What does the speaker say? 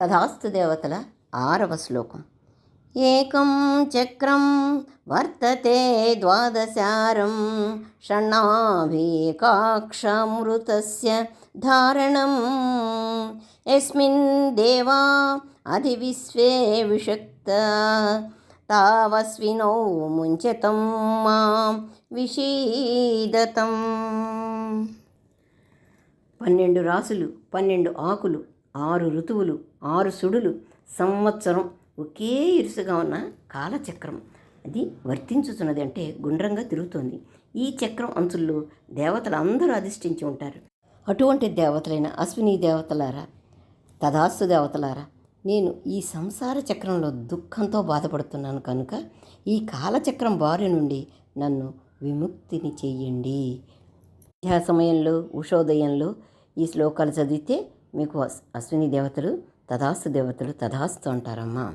తథాస్తు దేవతల ఆరవ శ్లోకం. ఏకం చక్రం వర్తతే ద్వాదశారం షణ్ణాభికాక్షమృతస్య ధారణం. యస్మిన్ దేవా అధివిశ్వే విషక్త తావస్వినౌ ముంచతం మాం విషీదతం. పన్నెండు రాసులు పన్నెండు ఆకులు ఆరు ఋతువులు ఆరు సుడులు సంవత్సరం ఒకే ఇరుసుగా ఉన్న కాలచక్రం. అది వర్తించుతున్నది అంటే గుండ్రంగా తిరుగుతోంది. ఈ చక్రం అంచుల్లో దేవతలు అందరూ అధిష్ఠించి ఉంటారు. అటువంటి దేవతలైన అశ్విని దేవతలారా తదాస్తు దేవతలారా నేను ఈ సంసార చక్రంలో దుఃఖంతో బాధపడుతున్నాను కనుక ఈ కాలచక్రం బారి నుండి నన్ను విముక్తిని చెయ్యండి. సమయంలో ఉషోదయంలో ఈ శ్లోకాలు చదివితే మీకు అస్- అశ్విని దేవతలు తదాస్తు దేవతలు తదాస్తు అంటారమ్మా.